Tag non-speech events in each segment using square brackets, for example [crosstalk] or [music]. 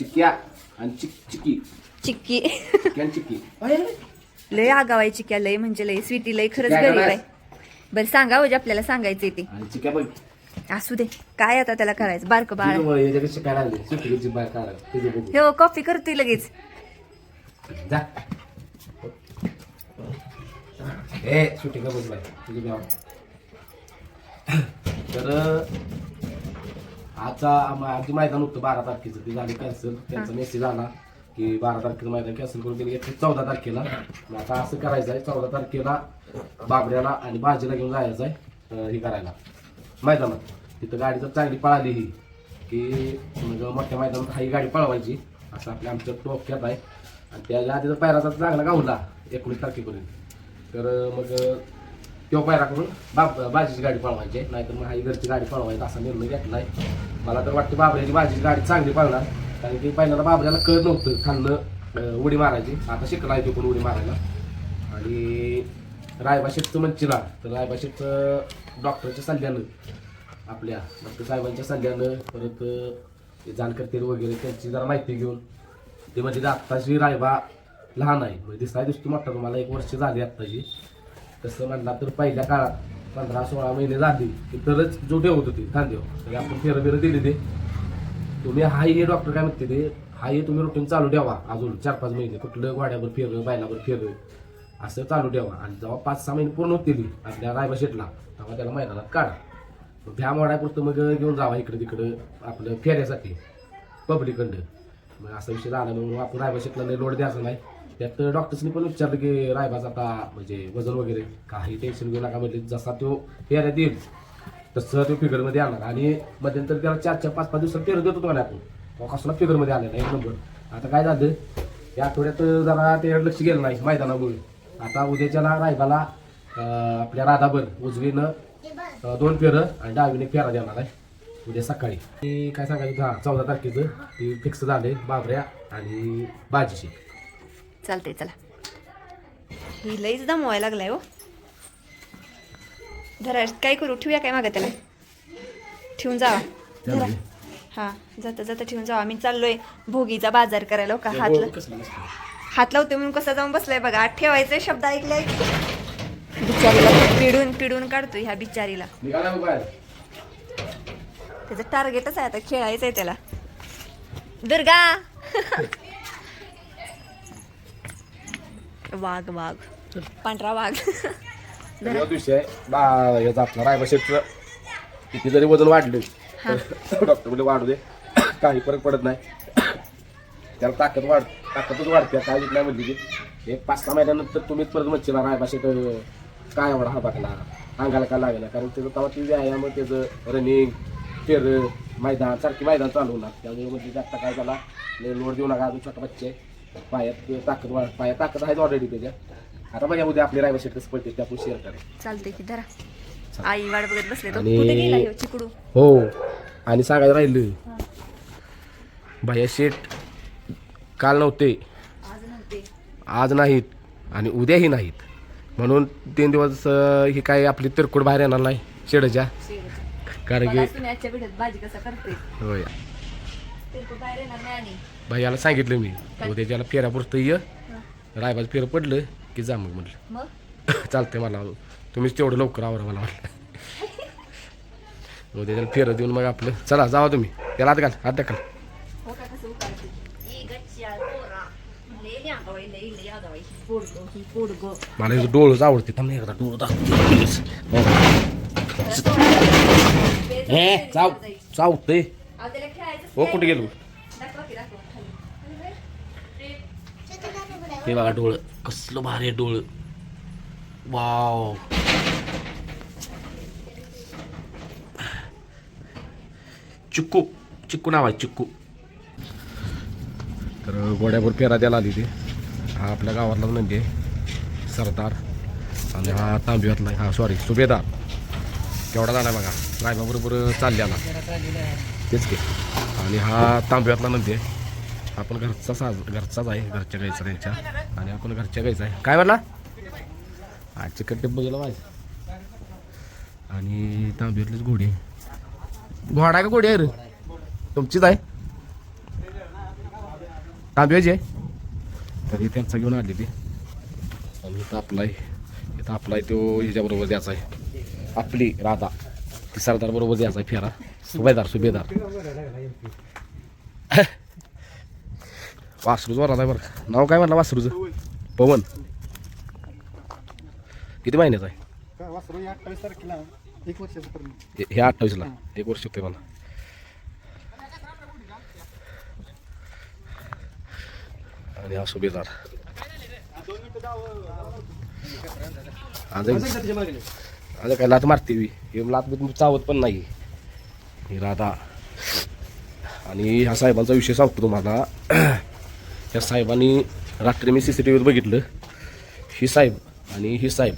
चिक्क्या आणि चिक चिकी. चिक्की. चिक्की आणि चिक्की. लय आगावाय चिक्या लय म्हणजे लय स्वीटी लय खरंच काय गरीब? आहे. बरं सांगा म्हणजे आपल्याला सांगायचंय ते. आणि चिक्क्या बघ. असू दे. काय आता त्याला करायचं? बारक बाळ. बाय बघू. हो कॉफी करतोय लगेच. जा. ए सुट्टी का बघ बाय तुझी गाव. तर आजचा आम- आमची मैदान होतं बारा तारखेचं. ते झाले कॅन्सल त्यांचा मेसेज आला की बारा तारखेचं मैदान कॅन्सल करून घेतलं. चौदा तारखेला. मग आता असं करायचं आहे. चौदा तारखेला बाबऱ्याला आणि बाजीला घेऊन जायचं आहे अं, हे करायला. मैदानात. तिथं गाडी जर चांगली पळाली ही. की मग मोठ्या मैदानात हा ही गाडी पळवायची. असं आपल्या आमच्या डोक्यात आहे. आणि त्याच्या आधी जर पायराचा चांगला गावला एकोणीस तारखेपर्यंत. तर मग तो पायरा करून बाप बाजीची गाडी पळवायची आहे. नाहीतर मग हाई घरची गाडी पळवायची असा निर्णय घेतला आहे मला तर वाटतं बाबऱ्याची भाजीची गाडी चांगली पळणार. कारण की पहिल्यांदा बाबऱ्याला कळत नव्हतं खालनं उडी मारायची. आता शिकला आहे तो पण उडी मारायला. आणि रायबा रायभाषेचं ना तर रायबा रायभाषेचं डॉक्टरच्या सल्ल्यानं आपल्या डॉक्टर साहेबांच्या सल्ल्यानं परत अं, ते वगैरे त्यांची जरा माहिती घेऊन ते म्हणजे आत्ताशी रायबा लहान आहे. म्हणजे दिसाय दिसतो मोठा. तुम्हाला एक वर्ष झाली आत्ताची तसं म्हणला तर पहिल्या काळात पंधरा सोळा महिने झाली की तरच जो ठेवत होती खांदेव तर आपण फेरं बिरं दिली ते. तुम्ही हाय हे डॉक्टर काय म्हणते ते? हाय हे तुम्ही रुटीन चालू ठेवा. अजून चार पाच महिने. कुठलं वाड्यावर फिरलं बायलावर फिरलं असं चालू ठेवा. आणि जेव्हा पाच सहा महिने पूर्ण होतील आपल्या रायबा शेटला तेव्हा त्याला मैदानात काढा. मग भ्या मोडायपुरतं मग घेऊन जावा इकडे तिकडं आपलं फेऱ्यासाठी पब्लिककडं मग असा विषय झाला म्हणून आपण रायबा शेटला लोड द्यायचा नाही. त्यात डॉक्टर्सनी पण विचारलं की रायबाचा आता म्हणजे वजन वगैरे काही टेन्शन घेऊ नका म्हणजे जसा तो फेऱ्यात येईल तसं तो फिगरमध्ये आणणार आणि मध्यंतर त्याला चार चार पाच पाच दिवसात फेर देत होतो ना आपण कसला फिगरमध्ये आलेला एक नंबर. आता काय झालं या आठवड्यात जरा ते लक्ष गेलं नाही मैदानामुळे. आता उद्याच्याला रायबाला आपल्या राधाभर उजवीनं दोन फेरं आणि डावीने फेरा देणार आहे उद्या सकाळी. ते काय सांगायचं हा चौदा तारखेचं ते फिक्स झाले बाबऱ्या आणि बाजीची. चालतंय चला. ही लईच दमवायला लागलाय हो. धरा काय करू ठेवूया काय मागं त्याला? ठेवून जावा. हा जाता जाता ठेवून जावा. मी चाललोय भोगीचा बाजार करायला हो का? हात. हात लावते म्हणून कसा जाऊन बसलाय बघा. आत ठेवायचे शब्द ऐकलाय. बिचारीला पिडून पिडून काढतोय ह्या बिचारीला. त्याचं टार्गेटच आहे आता खेळायचं आहे त्याला. दुर्गा! [laughs] वाघ वाघ. पांढरा वाघ. या दिवशी आहे बा याचा आपला किती जरी वजन वाढलं डॉक्टर म्हणजे वाढू दे काही फरक पडत नाही. त्याला ताकद वाढ ताकदच वाढते. काय नाही म्हणजे की एक पाच सहा महिन्यानंतर तुम्हीच परत म्हणशीला रायबा शेट काय एवढा हा बघला अंगाला काय लागला कारण त्याचं तेव्हा ती व्यायाम त्याचं रनिंग फेर मैदान सारखी मैदान चालू होणार. त्यामुळे म्हणजे जास्त काय लय लोड देऊ नका अजून छोटा बच्चे आहे. पायात ताकद वाढ पायात ताकद आहे ऑलरेडी त्याच्या आता बघा उद्या आपली रायबा शेट कसं पडते ते आपण शेअर करा चालतंय की धरा. आई वाट बघत बसले तो आणि- कुठे गेला ह्यो चिकडू? हो आणि सांगायला राहिलं भैया शेठ काल नव्हते. आज नव्हते. आज नाहीत आणि उद्याही नाहीत. म्हणून तीन दिवस अं, ही काय आपली तिरकुड बाहेर येणार नाही शेडच्या. कारण की सुन्याच्या भाजी कसा करते होय. ते तो बाहेर येणार नाही आणि. भैयाला सांगितलं मी उद्याच्याला फेऱ्यापुरतं ये. रायबाज फेरं पडलं की जा मग म्हटलं. मग? [laughs] चालतंय मला तुम्हीच तेवढं लवकर आवरा मला म्हटलं. [laughs] उद्याच्याला फेरं देऊन मग आपलं चला जावा तुम्ही. त्याला हात घाल हात ढकल. हो मला हे डोळच आवडते थांब एकदा डोळं दाखवते. हे चाव चावतंय अहो, त्याला खेळायचं हो कुठे गेलो दाखवा की दाखवा खाली. हे बघा डोळं कसलं भारी डोळं वाव चिक्कू चिक्कू नाव आहे चिक्कू तर गोड्यावर पेरा द्यायला आली ती. हा आपल्या गावातला नंदी आहे सरदार. आणि हा तांबियातला हा सॉरी सुभेदार. केवढा झाला बघा. रायबाबरोबर चालल्याला तेच की. आणि हा तांब्यातला नंदी आहे म्हणजे आपण घरचा साज घरचाच आहे घरच्या गायचा त्यांच्या. आणि आपण घरच्या गायचा आहे. काय म्हणला? हा चिकट टिप्प गेला माझं आणि तांबेरलीच घोडी आहे. घोडा का घोडी आहे रे? तुमचीच आहे? तांब्याची आहे? तर त्यांचा घेऊन आलेली. आणि इथं आपला आहे. इथं आपला आहे तो हिच्याबरोबर द्यायचा आहे. आपली राधा. ती सरदार बरोबर द्यायचा आहे फेरा. सुभेदार सुभेदार. [laughs] वासरू जोरात आहे बरं. का. नाव काय म्हणलं वासरूचं? पवन. किती महिन्याचं आहे? वासरू अठ्ठावीस तारखेला एक वर्षाचं हे- हे अठ्ठावीसला. एक वर्ष होते मला आणि हा सुभेदार. आज आज काय लात मारते मी हे लात बी चावत पण नाही ही राधा. आणि ह्या साहेबांचा विषय सांगतो तुम्हाला. ह्या साहेबांनी रात्री मी सी सी टी व्हीत बघितलं. ही साहेब आणि ही साहेब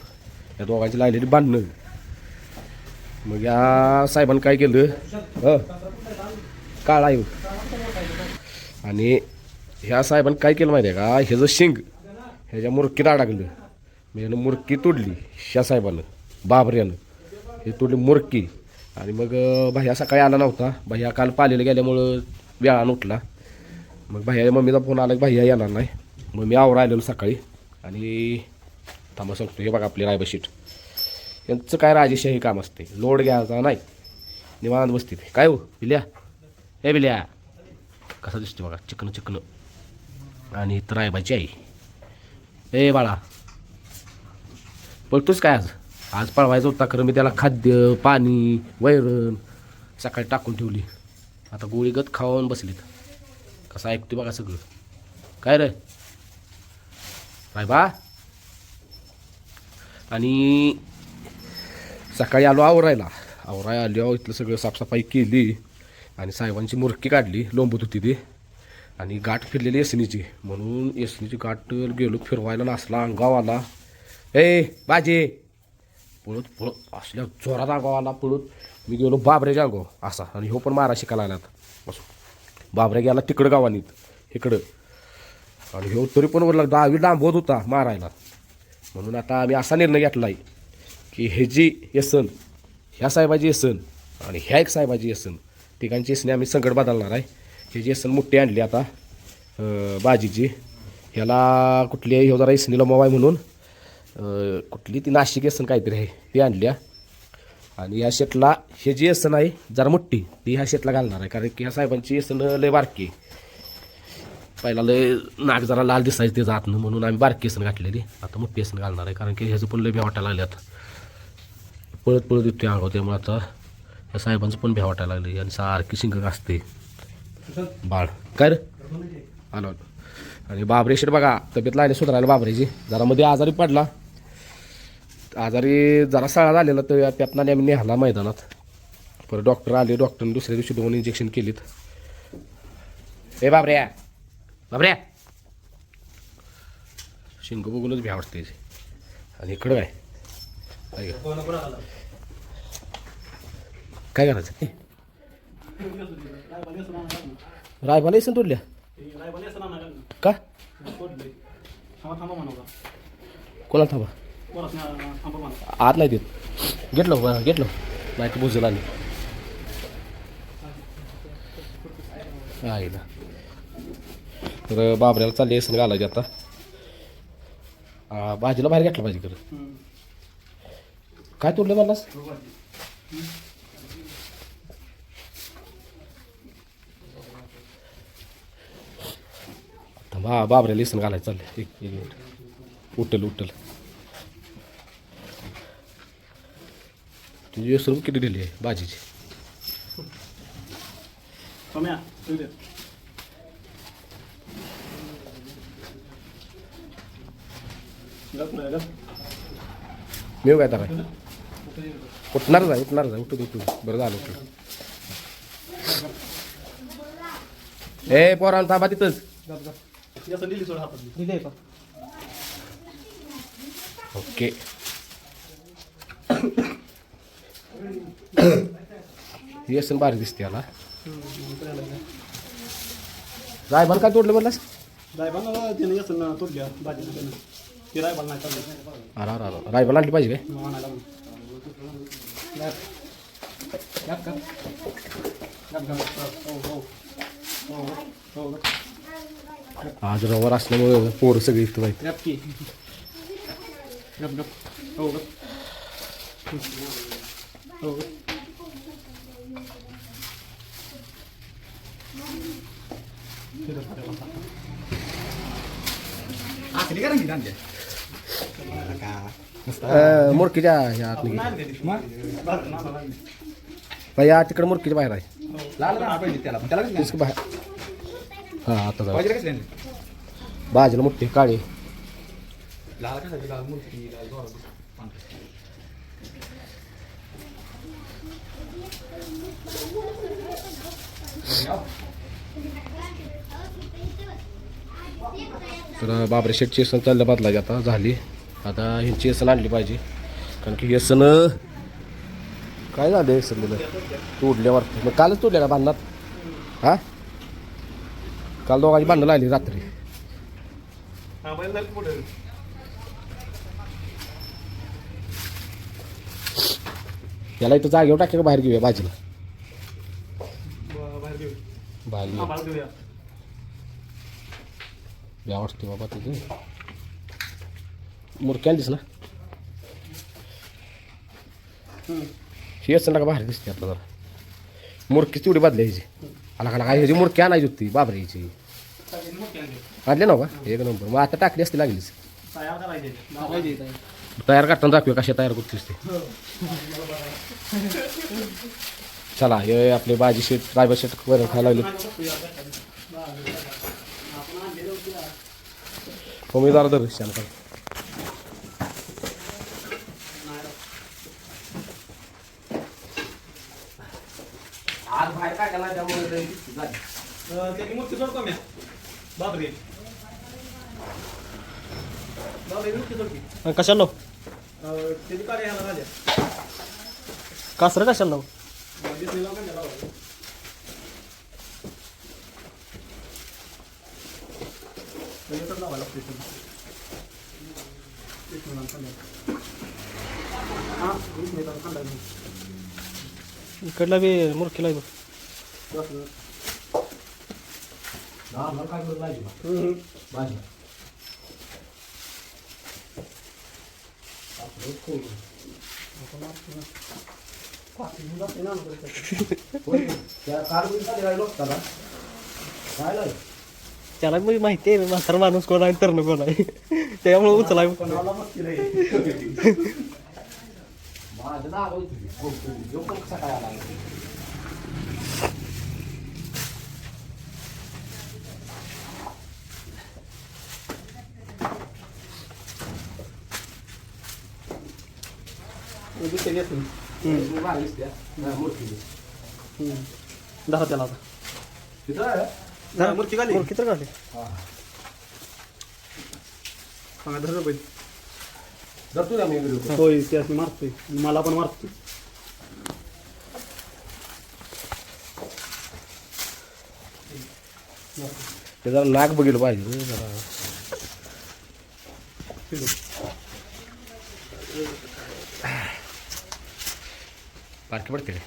या दोघांची लागलेली बांधणं. मग या साहेबांनी काय केलं? काळ काळा आहे आणि ह्या साहेबांनी काय केलं माहिती आहे का ह्याचं शिंग ह्याच्या मुरकीत अडकलं म्हणजे मुरकी तोडली ह्या साहेबानं बाबऱ्यानं हे तोडली मुरकी. आणि मग भाया भैया सकाळी आला नव्हता. भैया काल पालेला गेल्यामुळं वेळानं उठला. मग भैया मम्मीचा फोन आला की भैया येणार नाही. मग मी आवरा आलेलो सकाळी. आणि थांबा सांगतो हे बघा आपली रायबा शीट. यांचं काय राजेशाही काम असते लोड घ्यायचा नाही. निवांत बसते ते काय हो बिल्या? हे बिल्या. कसा दिसते बघा चिकन चिकन. आणि इथं रायबाची आई. ए बाळा. पळतोच काय आज? आज पळवायचं होता खरं मी त्याला खाद्य पाणी वैरण सकाळी टाकून ठेवली. आता गोळीगत खाऊन बसलीत. कसं ऐकतो बघा सगळं. काय रे? साहेबा आणि सकाळी आलो आवरायला. आवराय आलो इथलं सगळं साफसफाई केली आणि साहेबांची मुरकी काढली लोंबत होती ती. आणि गाठ फिरलेली एसनीची. म्हणून एसनीची गाठ गेलो फिरवायला नासला अंगाव आला. ए बाजे! पळत पळत असल्या जोरात अंगाव आला पळत. मी गेलो बाबऱ्याच्या अंगाव असा. आणि हो पण मारा शिकायला आल्यात. असो बाबऱ्या गेला तिकडं गावानीत इकडं. आणि ह्यो तरी पण वरला दहावी डांबवत होता मारायला. म्हणून आता आम्ही असा निर्णय घेतला आहे की हे जी येसन ह्या साहेबाची येसन आणि ह्या एक साहेबाची येसन तिघांची येसने आम्ही संकट बदलणार आहे. हे जी येसन मोठी आणली आता बाजीची ह्याला कुठली आहे ह्यो जरा येसनीला मोबाईल म्हणून कुठली ती नाशिक येसन काहीतरी आहे ती आणल्या. आणि या शेटला हे जी येसन आहे जरा मोठी ती ह्या शेटला घालणार आहे. कारण की ह्या साहेबांची येसन लय बारकी पहिला लय नाक जरा लाल दिसायचं ते जात म्हणून आम्ही बारकी येसन घातलेली. आता मोठी येसन घालणार आहे. कारण की ह्याचं पण लय भ्या वाटायला लागल्यात. पळत पळत येते अंगावर त्यामुळे आता या साहेबांचं पण भ्या वाटायला आणि सारखी शिंग असते बाळ. काय रे? आलो बाबरे आणि बाबरेशीर बघा तब्येत लागली सुधारायला बाबरेची. जरा मध्ये आजारी पडला. आजारी जरा सळा झालेला तर त्यातनं आम्ही नेहाला मैदानात. परत डॉक्टर आले डॉक्टरने दुसऱ्या दिवशी दोन इंजेक्शन केलीत. ए बाबऱ्या. बाबऱ्या. शिंग बघूनच भ्या वाटते. आणि इकडं काय काय करायचं? रायबाला येसन तोडल्या का? कोणाला थांबा? आत नाही देत. घेतलं घेतलो. नाही तर नाही आहे ना. तर बाबऱ्याला चालली येसन घालायची आता. भाजीला बाहेर घेतलं पाहिजे खरं. काय तोडलं मलास बा बाबऱ्याला लिसन घालायचं चाललं. एक मिनिट. उठल उठल. तुझी व्यसन किती दिली आहे भाजीची मी काय तर उठणारच आहे उठणारच आहे. उठू उठू. बरं झालं उठलं. ए पोरांनो थांबा तिथंच. ओके. येसन भारी दिसते याला. रायबान काय तोडलं म्हणलास? रायबाला त्याने असं ना तोडल्या भाजी त्यानं. ती रायबाला नाही चाललं. अरा अरा आणली पाहिजे काय? हो हो. हो हो. हो आज रविवार असल्यामुळे पोरं सगळी इथं गप गप. हो गप हो गप अं, मुरकीच्या ह्या या तिकडे बाहेर आहे. तेच बाहेर. हा आता जाऊ. बाजूला मोठी काळी. तर बाबरे शेटची येसन चाललं बदलायची आता झाली. आता ह्यांची येसन आणली पाहिजे. कारण की येसन काय झालं येसन तोडल्यावर मग कालच तोडल्या का बांधणार हा? काल दोघांची बांधणं लागली रात्री. याला इथं जागेवर टाके बाहेर घेऊया भाजीला? भाजी या वाटते बाबा तिथे. मुरकी आणलीस ना ही असं का बाहेर दिसते आता जरा. मुरकी तेवढी बदलायची. आला का काय ह्याची मुरकी आणायची होती. बाबरी ह्याची आणली. ना का एक नंबर. मग आता टाकली असती लागलीच. तयार करताना दाखवूया कशा तयार करतेस ते. [laughs] चला हे आपले भाजी शेट रायबा शेट वगैरे खायला लागले. उमेदवार काय जोड की कशाला कासरं कशाला लावू? इकडला बी मुरखीला आहे बघ. भाजी त्याला मी माहिती आहे म्हातारा माणूस कोण आहे तरण कोण आहे त्यामुळे उचलाय Thank you. मूर्ती. धरा त्याला आता? धरा, मूर्ती खाली. मुरकी तर काढली हा. धरतो ना मी व्हिडिओ होय ते असं मारतोय. मला पण मारतोय. ते जरा नाक बघितलं पाहिजे. रे जरा रे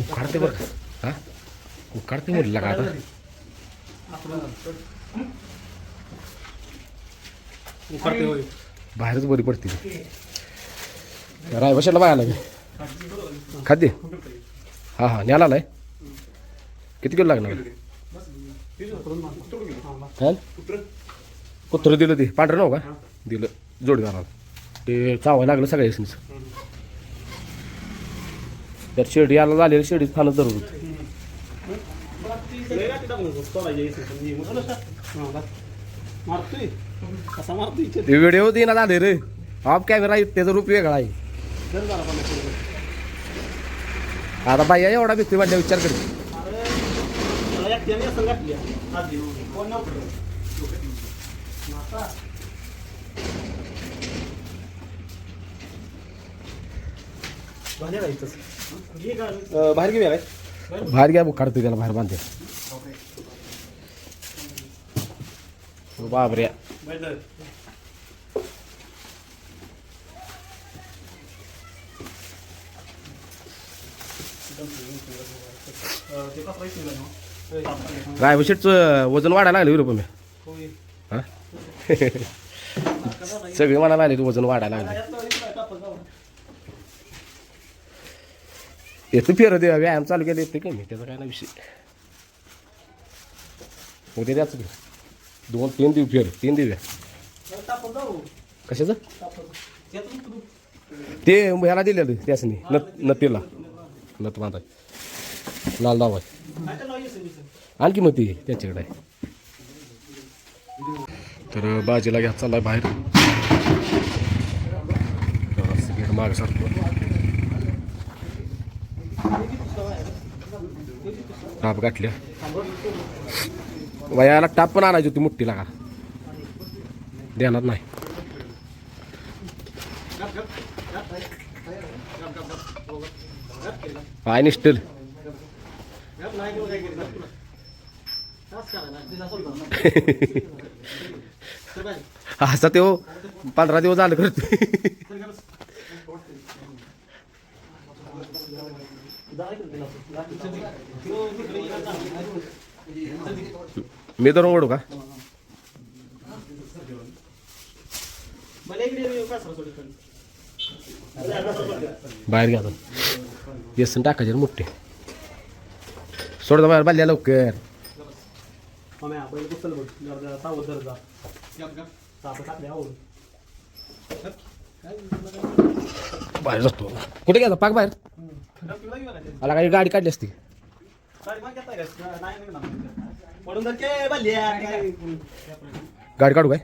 उकाडते बरं का हा उकाडते म्हटलं का आता बाहेरच बरी पडते रायभाषेला बाय मी खाद्य हां हां न्याला आलाय किती किलो लागणार? कुत्र दिलं ते. पांढरं नव का? दिलं. जोडीदाराला ते चावायला लागलं सगळ्याच त्यात शेडी याला झालेली शेडी खाणं जरूर होतं ते व्हिडिओ देणार झाले रे. ऑफ कॅमेरा त्याचा रूप वेगळा आहे. आता बाई एवढा भीती वाटल्या विचार करते. बाहेर घेऊया काय बाहेर घ्या काढतो त्याला बाहेर बांधते. बाबऱ्या ते रायबशेटचं वजन वाढायला लागलं विरोप मी हा? सगळे म्हणायला लागले वजन वाढायला लागले. येतं फिर दे व्यायाम चालू केले येते का मी त्याचा काय ना विषय. उद्या द्याच दोन तीन दिव फिर तीन दिव्या कशाचं. ते ह्याला दिलेलं त्यासनी नत नतीला. नत बांधाय लाल दावा आणखी मग ती त्याच्याकडे? तर बाजीला घ्या चाललाय बाहेर. सगळीकडे माग सारखं. टाप गाठल्या. वयाला टाप पण आणायची होती मुठ्ठीला का? देणार नाही. पाय निष्ठल यात नाही किंवा काय केलं. तास करायला. तिला सोडलं. चल बाई. [laughs] असा तो पंधरा दिवस झालं करतो मी तर ओढू का? बाहेर घ्या येसन टाकायचे मोठे. सोडता बाहेर बाल्ल्या लवकर. हा, बैल कुचल बघ. जरा- जरा सावध धर जा. सापं टाकले आवड. बाहेर जातो. कुठे गेला? पाक बाहेर. आला काही गाडी काढली असती. गाडी मागे काढू. काय?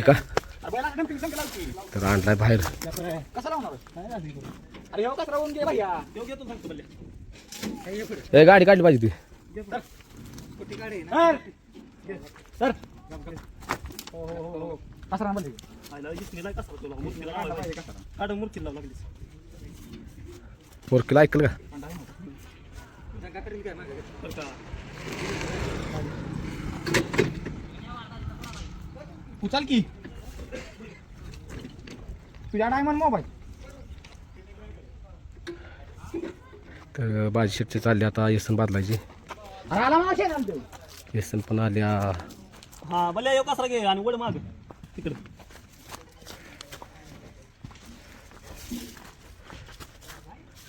का? तर आणलाय बाहेर. हे गाडी काढली पाहिजे ती. लावा लागलीस. पोरकीला ऐकलं का? उचल की. तुझ्या नाही म्हण मोबाईल तर बाजी शेटचे चालले आता येसन बादलायची. अरे आला मला शेण येसन पण आल्या. हा येऊ कचरा घे आणि वड माग. तिकडे.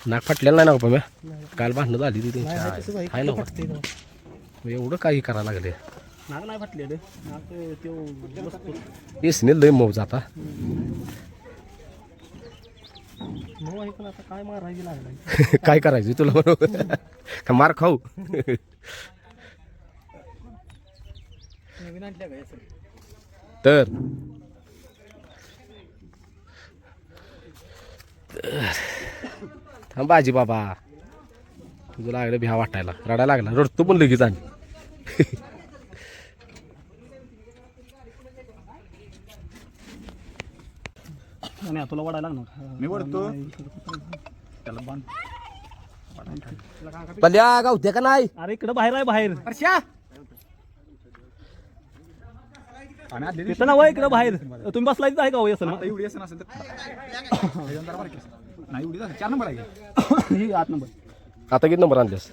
नाक फाटलेलं नाही ना पण काल भांडणं झाली ती त्यांची आहे ना एवढं काही करायला लागले. नाग नाही फाटले नाग येसने लय मऊ जाता आता काय मारायची लागलाय? [laughs] काय करायचं तुला बरोबर? का मार खाऊ? नवीन आणल्या का तर. थांब बाजी बाबा. तुझं लागलं भ्या वाटायला. रडायला लागला. रडतो पण लगेच आणि [laughs] नाही तुला वडायला लागणार. मी वडतो. पल्या गावते का नाही? अरे इकडं बाहेर आहे बाहेर. हर्षा! तिथं ना इकडं बाहेर. तुम्ही बसला आहे का हो असं एवढी असं नसेल तर नाही एवढी चार नंबर आहे [coughs] ही आठ नंबर. आता किती नंबर आणलेस?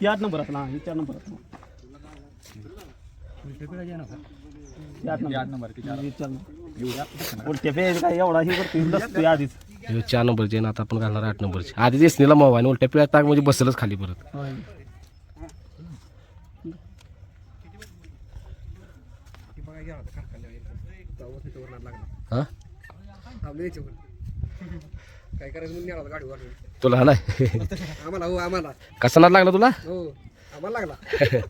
ही आठ नंबर असला ही चार नंबर असला. ही आठ नंबर नंबर. ती ही चार नंबर. उलट्या पे काय एवढा ही करतो आधीच. चार नंबरचे आणि आता आपण घालणार आठ नंबरचे. आधी एसनीला मऊ आणि उलट्या पिळ्या ताक म्हणजे बसलच खाली परत. हा? काय करायचं म्हणून निघाला गाडी वाढवून तुला नाही आम्हाला हो आम्हाला. कसा नाद लागला तुला? हो आम्हाला लागला. [laughs]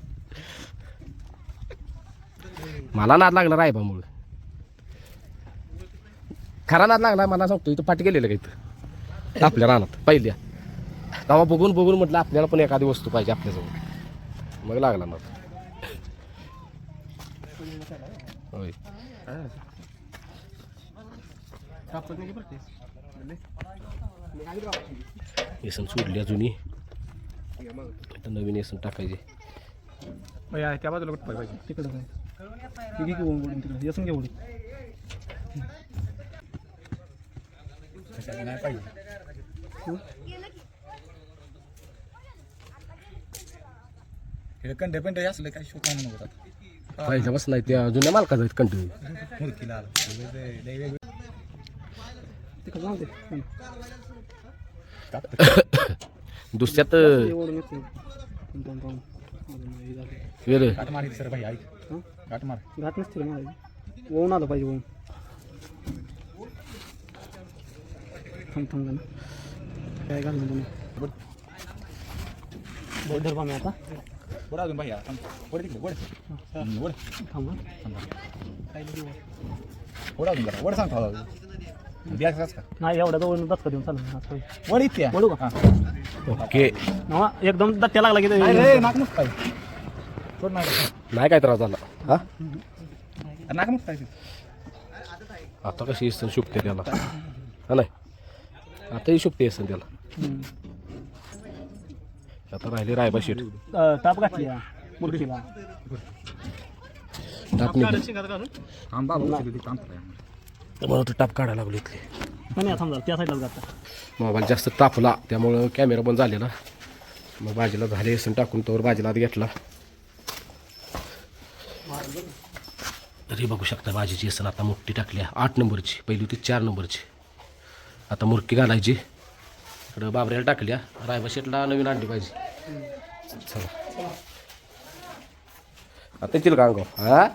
मला नाद लागला रायबामुळे खरा नाद लागला मला सांगतो इथं पाठी गेलेलं का इथं? आपल्या रानात पहिल्या. तेव्हा बघून बघून म्हटलं आपल्याला पण एखादी वस्तू पाहिजे आपल्याजवळ. मग लागला नाद होय. येसन सोडली अजूनही. इथं नवीन येसन टाकायचे. त्या बाजूला कुठं पाहिजे. तिकडं काय? ठीक बोलून तिकडे. घे त्याच्यात नाही पाहिजे. हे असलं काय शोक म्हणून होतात पहिल्यापासून नाही त्या जुन्या मालकाचा आहेत आलं. हं. दुसऱ्यात हे. वेळ गाठ मारी सर भाई ऐक. हं? गाठ मार. घात नसते मला ओवून आलं पाहिजे ओवून थांब. काय तुम्ही? धर पामी आता. अजून भाई तिकडे थांब. वर अजून वर सांग का? नाही एवढ्या जवळ देऊन चालू इथे का? ओके. एकदम दट्ट्या लागला की ते- नाही रे नाक नुसतं काय सोड नाक नाही काय त्रास झाला. हा? नाक काय आता कशी शुकते त्याला. हा नाही आताही शुकते इसन त्याला हं. आता राहिले रायबा शेट अं, टाप घातली या मुरकीला. टाप निघाली आंबा भाऊ काम मला वाटतं टाप काढायला लागलो इथले. नाही थांब जरा त्या साईडलाच घातला मोबाईल जास्त तापला त्यामुळं कॅमेरा बंद झालेला. मग बाजीला झाले इसन टाकून तोवर बाजीला आत घेतला. तरी बघू शकता भाजीची इसन आता मोठी टाकली आहे. आठ नंबरची पहिली होती चार नंबरची. आता मुरकी घालायची. इकडं बाबऱ्याला टाकल्या. रायबा शेटला नवीन आणली पाहिजे. चला. आता येतील का अंगावर हा?